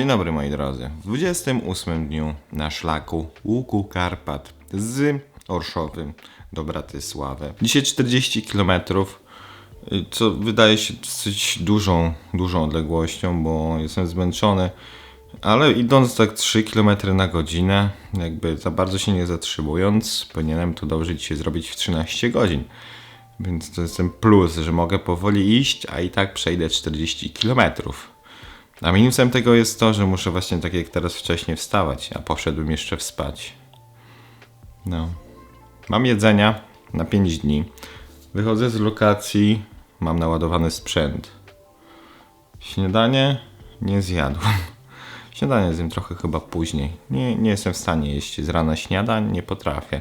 Dzień dobry moi drodzy. W 28 dniu na szlaku Łuku Karpat z Orszowy do Bratysławy. Dzisiaj 40 km, co wydaje się dosyć dużą, dużą odległością, bo jestem zmęczony. Ale idąc tak 3 km na godzinę, jakby za bardzo się nie zatrzymując, powinienem to dobrze dzisiaj zrobić w 13 godzin. Więc to jest ten plus, że mogę powoli iść, a i tak przejdę 40 km. A minusem tego jest to, że muszę właśnie tak jak teraz wcześniej wstawać, a poszedłbym jeszcze wspać. No. Mam jedzenia na 5 dni. Wychodzę z lokacji, mam naładowany sprzęt. Śniadanie nie zjadłem. Śniadanie zjem trochę chyba później. Nie, nie jestem w stanie jeść z rana śniadań, nie potrafię.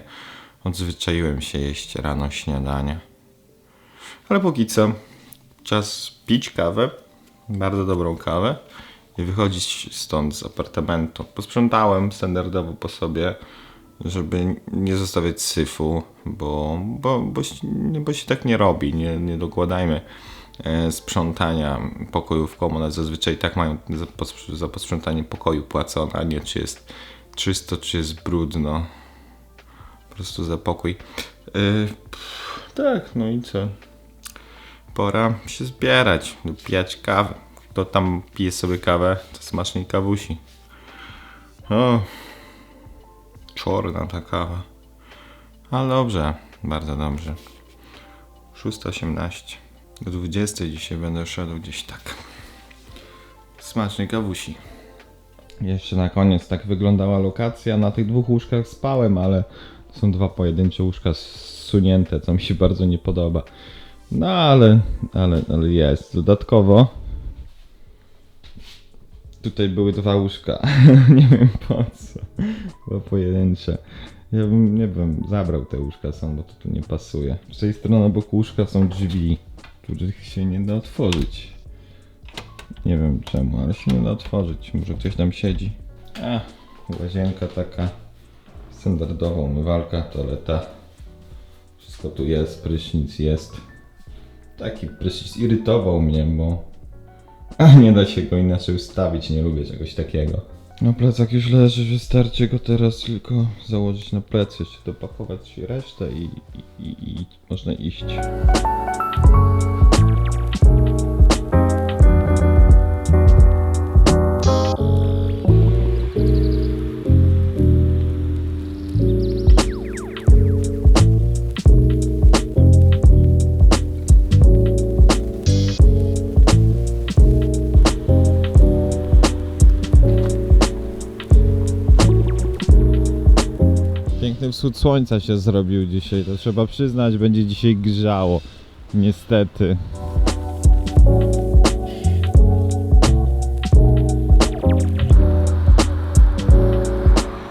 Odzwyczaiłem się jeść rano śniadanie. Ale póki co czas pić kawę, bardzo dobrą kawę i wychodzić stąd z apartamentu. Posprzątałem standardowo po sobie, żeby nie zostawiać syfu, bo, bo, bo, się- bo się tak nie robi, nie, nie dokładajmy e, sprzątania pokojów komuna. Zazwyczaj tak mają za, pos- za posprzątanie pokoju płacone, a nie czy jest czysto, czy jest brudno. Po prostu za pokój. E, pff, tak, no i co? Pora się zbierać, pijać kawę. Kto tam pije sobie kawę, to smacznej kawusi. O, czorna ta kawa. Ale dobrze, bardzo dobrze. 6.18. Do 20 dzisiaj będę szedł gdzieś tak. Smacznej kawusi. Jeszcze na koniec tak wyglądała lokacja. Na tych dwóch łóżkach spałem, ale są dwa pojedyncze łóżka zsunięte, co mi się bardzo nie podoba. No ale, ale, ale jest. Dodatkowo tutaj były dwa łóżka. nie wiem po co. Chyba pojedyncze. Ja bym, nie wiem, zabrał te łóżka są, bo to tu nie pasuje. Z tej strony obok łóżka są drzwi, których się nie da otworzyć. Nie wiem czemu, ale się nie da otworzyć. Może ktoś tam siedzi. A, łazienka taka standardowa, umywalka, toaleta. Wszystko tu jest, prysznic jest. Taki prysznic irytował mnie, bo nie da się go inaczej ustawić, nie lubię czegoś takiego. No plecak już leży, wystarczy go teraz tylko założyć na plecy, jeszcze dopakować resztę i, i, i, i można iść. Wschód słońca się zrobił dzisiaj, to trzeba przyznać, będzie dzisiaj grzało. Niestety.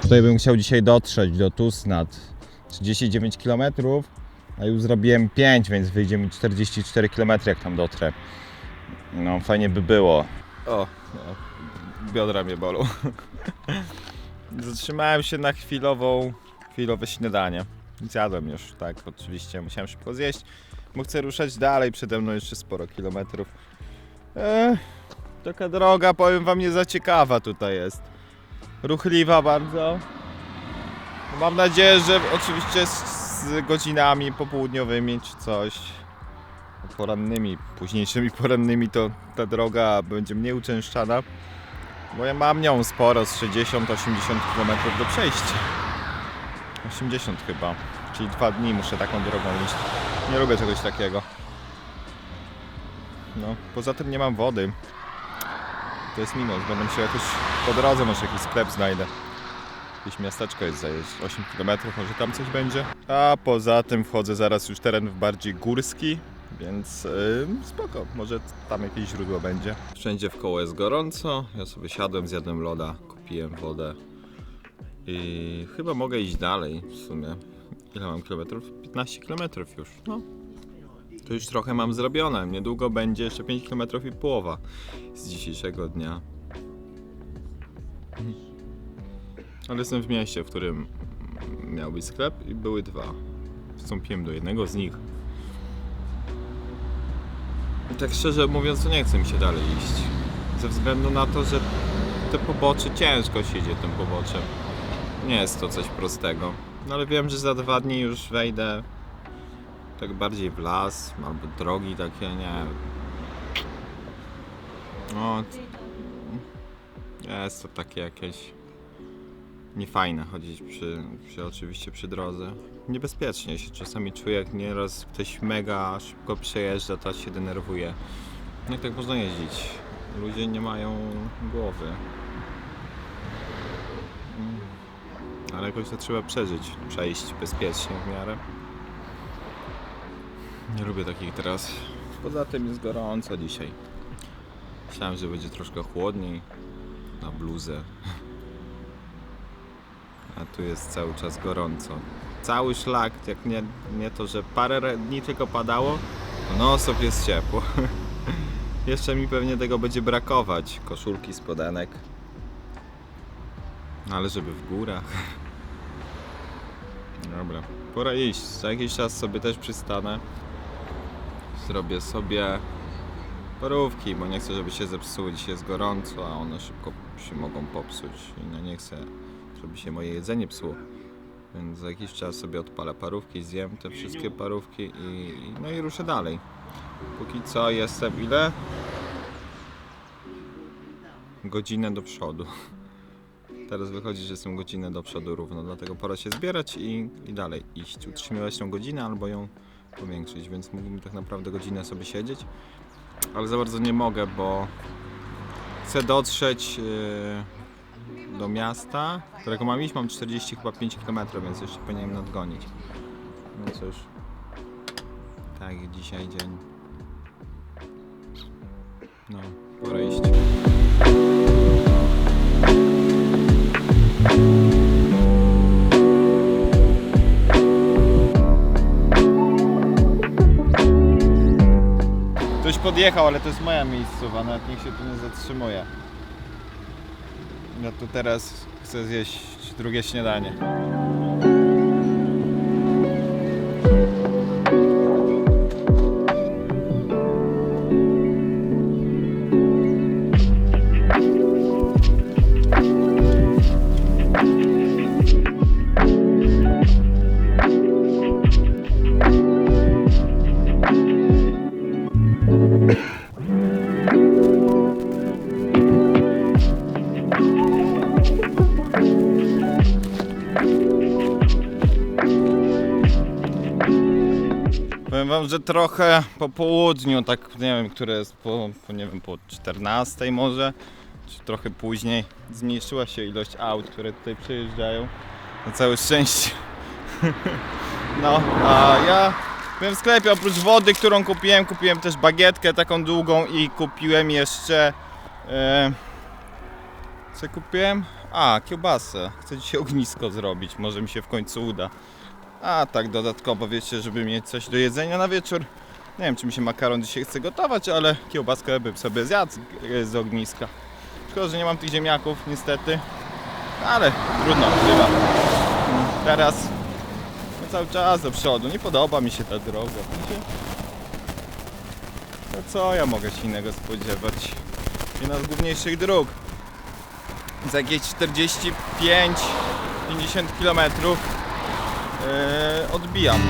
Tutaj bym chciał dzisiaj dotrzeć do Tusnad. 39 km, a już zrobiłem 5, więc wyjdzie mi 44 km jak tam dotrę. No fajnie by było. O, no, biodra mnie bolą. Zatrzymałem się na chwilową, chwilowe śniadanie. Zjadłem już, tak, oczywiście, musiałem szybko zjeść, bo chcę ruszać dalej, przede mną jeszcze sporo kilometrów. Ech, taka droga, powiem wam, nie za ciekawa tutaj jest. Ruchliwa bardzo. Mam nadzieję, że oczywiście z, z godzinami popołudniowymi czy coś, porannymi, późniejszymi porannymi, to ta droga będzie mniej uczęszczana. Bo ja mam nią sporo, z 60-80 km do przejścia. 80 chyba. Czyli dwa dni muszę taką drogą iść. Nie lubię czegoś takiego. No, poza tym nie mam wody. To jest minus. Będę musiał jakoś po drodze, może jakiś sklep znajdę. Jakieś miasteczko jest za 8 km, może tam coś będzie. A poza tym wchodzę zaraz już teren bardziej górski, więc yy, spoko, może tam jakieś źródło będzie. Wszędzie w koło jest gorąco, ja sobie siadłem, zjadłem loda, kupiłem wodę i chyba mogę iść dalej w sumie. Ile mam kilometrów? 15 kilometrów już, no. To już trochę mam zrobione, niedługo będzie jeszcze 5 km i połowa z dzisiejszego dnia. Ale jestem w mieście, w którym miał być sklep i były dwa. Wstąpiłem do jednego z nich. I tak szczerze mówiąc, to nie chce mi się dalej iść. Ze względu na to, że te pobocze, ciężko się idzie tym poboczem. Nie jest to coś prostego. No ale wiem, że za dwa dni już wejdę tak bardziej w las, albo drogi takie, nie. No, jest to takie jakieś niefajne chodzić przy, przy oczywiście przy drodze. Niebezpiecznie się czasami czuję, jak nieraz ktoś mega szybko przejeżdża, to się denerwuje. Jak tak można jeździć? Ludzie nie mają głowy. Ale jakoś to trzeba przeżyć, przejść bezpiecznie w miarę. Nie lubię takich tras. Poza tym jest gorąco dzisiaj. Myślałem, że będzie troszkę chłodniej na bluzę. A tu jest cały czas gorąco. Cały szlak, jak nie, nie to, że parę dni tylko padało, to no sobie jest ciepło. Jeszcze mi pewnie tego będzie brakować. Koszulki, spodenek. No, Ale żeby w górach. Dobra, pora iść. Za jakiś czas sobie też przystanę. Zrobię sobie parówki, bo nie chcę, żeby się zepsuły. Dzisiaj jest gorąco, a one szybko się mogą popsuć. I no nie chcę, żeby się moje jedzenie psuło. Więc za jakiś czas sobie odpalę parówki, zjem te wszystkie parówki i, no i ruszę dalej. Póki co jestem ile? Godzinę do przodu. Teraz wychodzi, że jestem godzinę do przodu równo, dlatego pora się zbierać i, i dalej iść. Utrzymywać tą godzinę albo ją powiększyć, więc mógłbym tak naprawdę godzinę sobie siedzieć. Ale za bardzo nie mogę, bo chcę dotrzeć yy, do miasta, którego mam iść. Mam 40 chyba 5 km, więc jeszcze powinienem nadgonić. No cóż. Tak, dzisiaj dzień. No, pora iść. Ktoś podjechał, ale to jest moja miejscowa, nawet niech się tu nie zatrzymuje. Ja tu teraz chcę zjeść drugie śniadanie. Powiem wam, że trochę po południu, tak nie wiem, które jest po, po nie wiem, po 14 może, czy trochę później, zmniejszyła się ilość aut, które tutaj przejeżdżają. Na całe szczęście. No, a ja byłem w sklepie, oprócz wody, którą kupiłem, kupiłem też bagietkę taką długą i kupiłem jeszcze... E, co kupiłem? A, kiełbasę. Chcę dzisiaj ognisko zrobić, może mi się w końcu uda. A tak dodatkowo wiecie, żeby mieć coś do jedzenia na wieczór. Nie wiem, czy mi się makaron dzisiaj chce gotować, ale kiełbaskę bym sobie zjadł z- z ogniska. Szkoda, że nie mam tych ziemniaków niestety. Ale trudno, chyba. Teraz no cały czas do przodu. Nie podoba mi się ta droga. No co ja mogę się innego spodziewać? Jedna z główniejszych dróg. Za jakieś 45-50 kilometrów odbijam.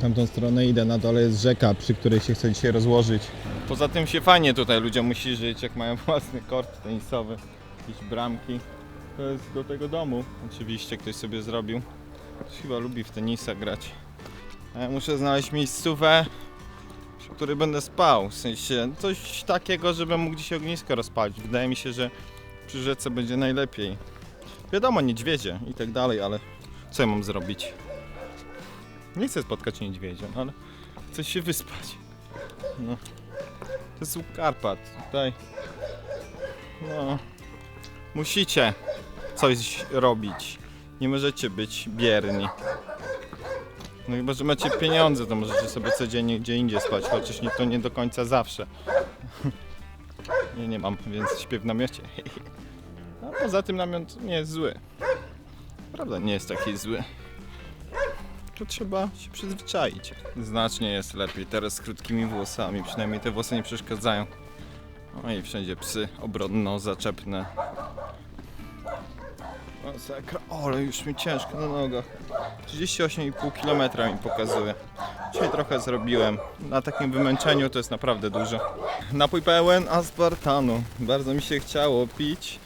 Tamtą stronę idę, na dole jest rzeka, przy której się chcę dzisiaj rozłożyć. Poza tym się fajnie tutaj ludziom musi żyć, jak mają własny kort tenisowy, jakieś bramki. To jest do tego domu, oczywiście ktoś sobie zrobił. Ktoś chyba lubi w tenisa grać. Ja muszę znaleźć miejscówę, której będę spał. W sensie coś takiego, żebym mógł dzisiaj ognisko rozpalić. Wydaje mi się, że przy rzece będzie najlepiej. Wiadomo, niedźwiedzie i tak dalej, ale co ja mam zrobić? Nie chcę spotkać niedźwiedzia, no ale chcę się wyspać. No. To jest Karpat. Tutaj. No. Musicie coś robić. Nie możecie być bierni. No chyba, że macie pieniądze, to możecie sobie codziennie gdzie indziej spać, chociaż nie, to nie do końca zawsze. Nie, nie mam, więc śpię w namiocie. A poza tym namiot nie jest zły. Prawda, nie jest taki zły. To trzeba się przyzwyczaić. Znacznie jest lepiej teraz z krótkimi włosami, przynajmniej te włosy nie przeszkadzają. No i wszędzie psy obrodno-zaczepne. Masakra, O, ale już mi ciężko na nogach. 38,5 km mi pokazuje. Dzisiaj trochę zrobiłem. Na takim wymęczeniu to jest naprawdę dużo. Napój pełen aspartanu. Bardzo mi się chciało pić.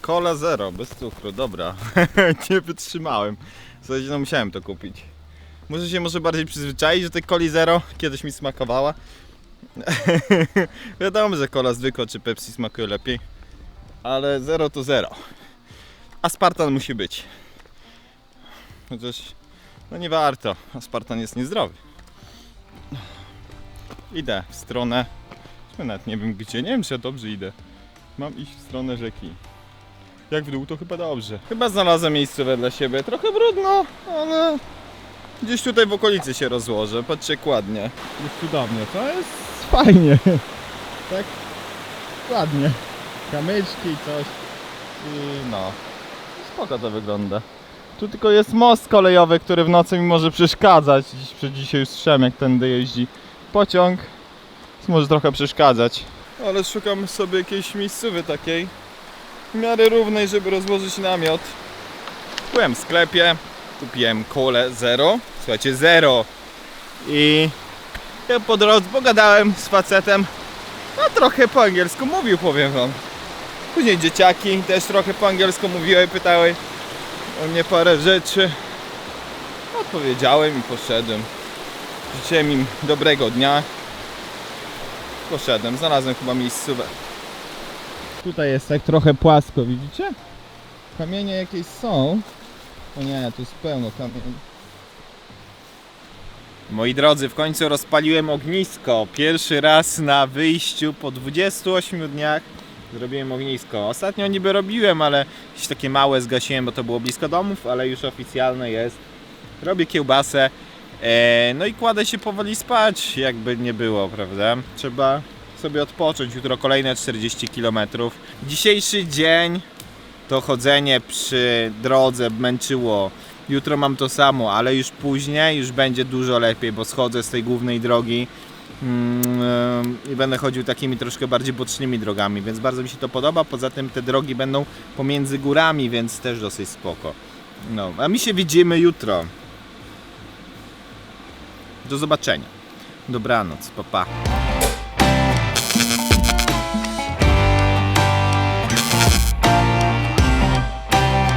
Cola zero, bez cukru, dobra. Nie wytrzymałem. Słuchajcie, no musiałem to kupić. Muszę się może bardziej przyzwyczaić do tej coli zero. Kiedyś mi smakowała. Wiadomo, że cola zwykła czy Pepsi smakuje lepiej. Ale zero to zero. Aspartan musi być. Chociaż, no nie warto. Aspartan jest niezdrowy. Idę w stronę. Nawet nie wiem gdzie, nie wiem czy ja dobrze idę. Mam iść w stronę rzeki. Jak w dół to chyba dobrze. Chyba znalazłem miejscówę dla siebie. Trochę brudno, ale gdzieś tutaj w okolicy się rozłożę. Patrzcie ładnie. Jest cudownie, to jest fajnie. Tak ładnie. Kamyczki, coś. I no, spoko to wygląda. Tu tylko jest most kolejowy, który w nocy mi może przeszkadzać. Dziś, przy dzisiaj już jak tędy jeździ pociąg. Więc może trochę przeszkadzać. Ale szukam sobie jakiejś miejscowy takiej w miarę równej, żeby rozłożyć namiot. Byłem w sklepie, kupiłem kole zero. Słuchajcie, zero. I ja po drodze pogadałem z facetem. No trochę po angielsku mówił, powiem wam. Później dzieciaki też trochę po angielsku mówiły, pytały o mnie parę rzeczy. Odpowiedziałem i poszedłem. Życzyłem im dobrego dnia. Poszedłem, znalazłem chyba miejscówę. Tutaj jest tak trochę płasko, widzicie? Kamienie jakieś są. O nie, tu jest pełno kamieni. Moi drodzy, w końcu rozpaliłem ognisko. Pierwszy raz na wyjściu po 28 dniach zrobiłem ognisko. Ostatnio niby robiłem, ale jakieś takie małe zgasiłem, bo to było blisko domów, ale już oficjalne jest. Robię kiełbasę. E, no i kładę się powoli spać, jakby nie było, prawda? Trzeba sobie odpocząć. Jutro kolejne 40 km. Dzisiejszy dzień to chodzenie przy drodze męczyło. Jutro mam to samo, ale już później już będzie dużo lepiej, bo schodzę z tej głównej drogi i będę chodził takimi troszkę bardziej bocznymi drogami, więc bardzo mi się to podoba. Poza tym te drogi będą pomiędzy górami, więc też dosyć spoko. No, a my się widzimy jutro. Do zobaczenia. Dobranoc, papa. Pa.